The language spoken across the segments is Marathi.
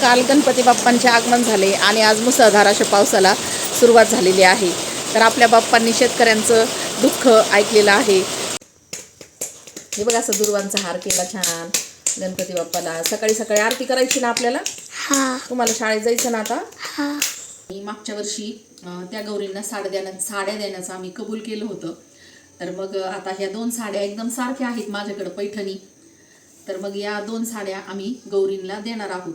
काल गणपती बाप्पांचे आगमन झाले आणि आज मुसळधार अशा पावसाला सुरुवात झालेली आहे. तर आपल्या बाप्पांनी शेतकऱ्यांचं दुःख ऐकलेलं आहे. हे बघा असं दुर्वांचा हार केला छान. गणपती बाप्पाला सकाळी सकाळी आरती करायची ना आपल्याला? हा. तुम्हाला शाळेत जायचं ना आता? हा. मागच्या वर्षी त्या गौरींना साड्या देण्या साड्या देण्याचं आम्ही कबूल केलं होतं. तर मग आता ह्या दोन साड्या एकदम सारख्या आहेत माझ्याकडं पैठणी. तर मग या दोन साड्या आम्ही गौरींना देणार आहोत.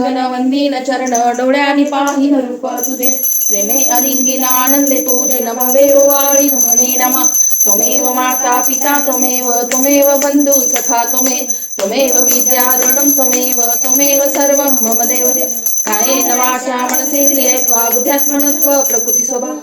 घालीन वंदीन चरण डोळ्यानी पाहिन रूप तुझे. प्रेमे अलिंगिन आनंदे पूजन भवे हो वाळी म्हणे नमा. त्वमेव माता पिता त्वमेव त्वमेव बंधु सखा त्वमे त्वमेव विद्या दृढं त्वमेव त्वमेव सर्वं मम देवते. कायेन वाचा मनसेन्द्रियत्वा बुद्ध्यात्मनत्व प्रकृती स्वभाव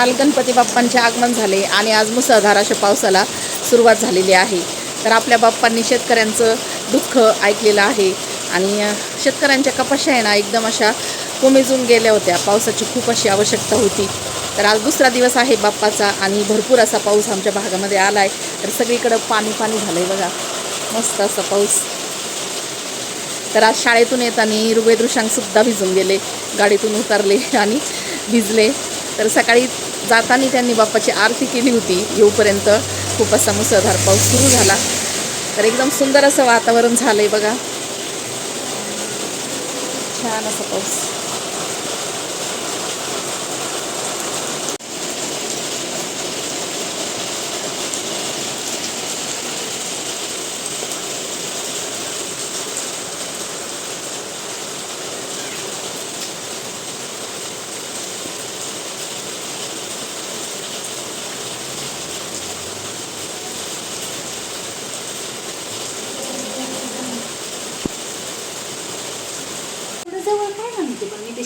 काल गणपती बाप्पांचे आगमन झाले आणि आज मुसळधार अशा पावसाला सुरुवात झालेली आहे. तर आपल्या बाप्पांनी शेतकऱ्यांचं दुःख ऐकलेलं आहे आणि शेतकऱ्यांच्या कपाशा आहे ना एकदम अशा कोमेजून गेल्या होत्या. पावसाची खूप अशी आवश्यकता होती. तर आज दुसरा दिवस आहे बाप्पाचा आणि भरपूर असा पाऊस आमच्या भागामध्ये आला आहे तर सगळीकडं पाणी पाणी झालं आहे बघा. मस्त असा पाऊस. तर आज शाळेतून येताना ऋग्वेदृशांकसुद्धा भिजून गेले. गाडीतून उतरले आणि भिजले. तर सकाळी जाताना त्यांनी बाप्पाची आरती केली होती. येऊपर्यंत खूप असा मुसळधार पाऊस सुरू झाला. तर एकदम सुंदर असं वातावरण झालंय बघा. छान असा पाऊस.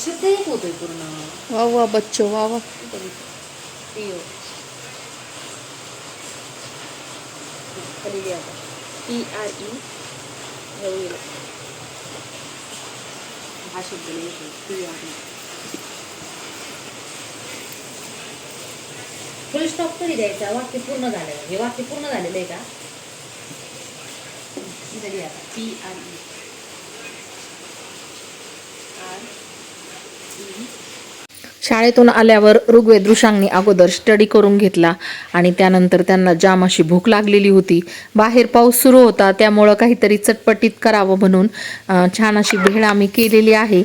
एक होतोय पूर्ण वा वा बच्चो वा वा पिओ पी आर ई हा शब्द लिहितो P R E full stop तरी द्यायचा वाक्य पूर्ण झालेलं हे वाक्य पूर्ण झालेलं आहे का इथं लिहा P R E R E शाळेतून आल्यावर ऋग्वेद ऋषांनी अगोदर स्टडी करून घेतला आणि त्यानंतर त्यांना जाम अशी भूक लागलेली होती. बाहेर पाऊस सुरू होता त्यामुळं काहीतरी चटपटीत करावं म्हणून छान अशी भेळ आम्ही केलेली आहे.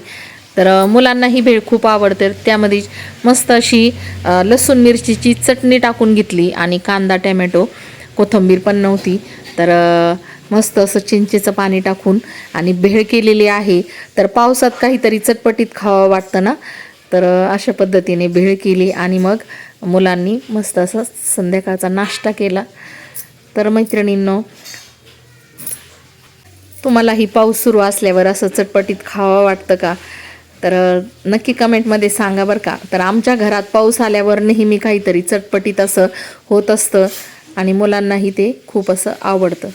तर मुलांनाही मुलांना ही भेळ खूप आवडते. त्यामध्ये मस्त अशी लसूण मिरचीची चटणी टाकून घेतली आणि कांदा टॅमॅटो कोथिंबीर पण नव्हती. तर मस्त असं चिंचेचं पाणी टाकून आणि भेळ केलेली आहे. तर पावसात काहीतरी चटपटीत खावं वाटतं ना? तर अशा पद्धतीने भेळ केली आणि मग मुलांनी मस्त असं संध्याकाळचा नाश्ता केला. तर मैत्रिणींनो तुम्हालाही पाऊस सुरू असल्यावर असं चटपटीत खावं वाटतं का? तर नक्की कमेंटमध्ये सांगा बरं का? तर आमच्या घरात पाऊस आल्यावर नेहमी काहीतरी चटपटीत असं होत असतं आणि मुलांनाही ते खूप असं आवडतं.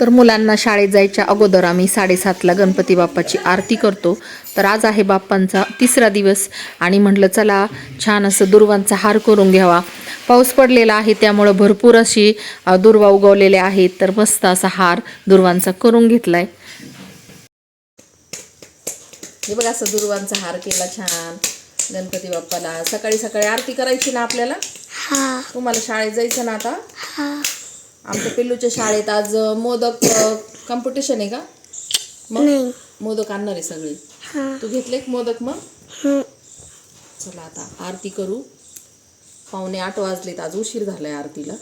तर मुलांना शाळेत जायच्या अगोदर आम्ही साडेसातला गणपती बाप्पाची आरती करतो. तर आज आहे बाप्पांचा तिसरा दिवस आणि म्हटलं चला छान असं दुर्वांचा हार करून घ्यावा. पाऊस पडलेला आहे त्यामुळं भरपूर अशी दुर्वा उगवलेले आहेत. तर मस्त असा हार दुर्वांचा करून घेतलाय. हे बघा असं दुर्वांचा हार केला छान. गणपती बाप्पाला. सकाळी सकाळी आरती करायची ना आपल्याला? तुम्हाला शाळेत जायचं ना आता? आमच्या पिल्लूच्या शाळेत आज मोदक कॉम्पिटिशन आहे का? मग मोदक आणणार आहे सगळे. तू घेतले मोदक मग? चला आता आरती करू. पावणे आठ वाजलेत आज उशीर झालाय आरतीला.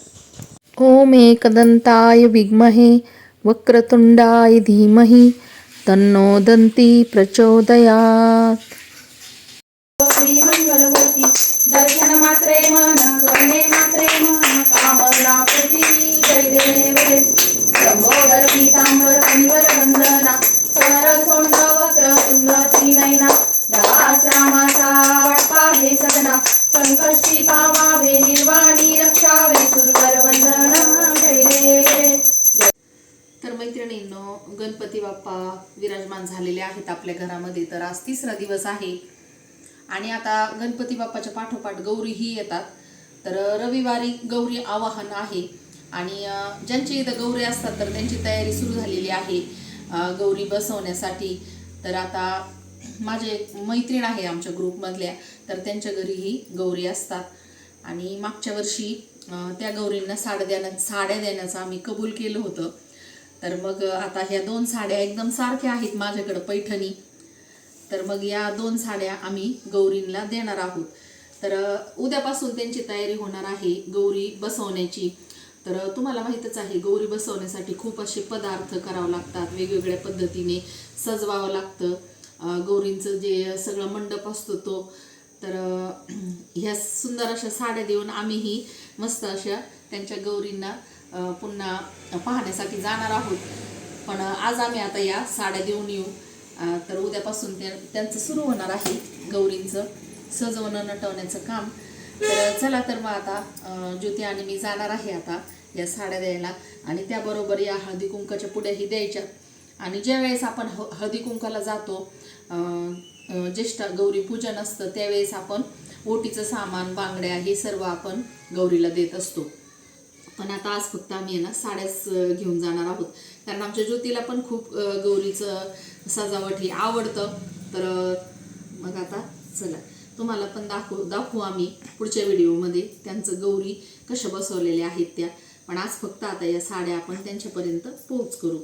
ओम एकदंताय विद्महे वक्रतुंडाय धीमहि तन्नो दंती प्रचोदयात. प्रेम मात्रे मन स्वर्णे मात्रे मन कामना प्रती जय देवे लंबोदर पीतांबर कनिवर वंदना सर सोंड वक्र सुंद त्रिनयना दास रामाचा वाटपा हे सदना संकष्टी पावावे निर्वाणी रक्षावे सुरवर वंदना जय देवे तर मैत्रिणींनो गणपती बाप्पा विराजमान झालेले आहेत आपल्या घरामध्ये. तर आज तिसरा दिवस आहे. आणि आता गणपती बाप्पाच्या पाठोपाठ गौरीही येतात. तर रविवारी गौरी आवाहन आहे. आणि ज्यांची इथं गौरी असतात तर त्यांची तयारी सुरू झालेली आहे गौरी बसवण्यासाठी. तर आता माझे एक मैत्रीण आहे आमच्या ग्रुपमधल्या तर त्यांच्या घरीही गौरी असतात. आणि मागच्या वर्षी त्या गौरींना साड्या देण्या साड्या देण्याचं आम्ही कबूल केलं होतं. तर मग आता ह्या दोन साड्या एकदम सारख्या आहेत माझ्याकडं पैठणी. तर मग या दोन साड्या आम्ही गौरींना देणार आहोत. तर उद्यापासून त्यांची तयारी होणार आहे गौरी बसवण्याची. तर तुम्हाला माहीतच आहे गौरी बसवण्यासाठी खूप असे पदार्थ करावं लागतात वेगवेगळ्या पद्धतीने सजवावं लागतं. गौरींचं जे सगळं मंडप असतो तो. तर ह्या सुंदर अशा साड्या देऊन आम्हीही मस्त अशा त्यांच्या गौरींना पुन्हा पाहण्यासाठी जाणार आहोत. पण आज आम्ही आता या साड्या देऊन येऊ. तर उद्यापासून त्या त्यांचं सुरू होणार आहे गौरींचं सजवणं नटवण्याचं काम. तर चला तर मग आता ज्योती आणि मी जाणार आहे आता या साड्या द्यायला. आणि त्याबरोबर या हळदी कुंकाच्या पुड्याही द्यायच्या. आणि ज्या वेळेस आपण ह हळदी कुंकाला जातो ज्येष्ठ गौरी पूजन असतं त्यावेळेस आपण ओटीचं सामान बांगड्या हे सर्व आपण गौरीला देत असतो. पण आता आज फक्त आम्ही आहे ना साड्याच घेऊन जाणार आहोत. कारण आमच्या ज्योतीला पण खूप गौरीचं सजावट ही आवडतं. तर मग आता चला. तुम्हाला पण दाखवू दाखवू आम्ही पुढच्या व्हिडिओमध्ये त्यांचं गौरी कशा बसवलेल्या आहेत त्या. पण आज फक्त आता या साड्या आपण त्यांच्यापर्यंत पोहोच करू.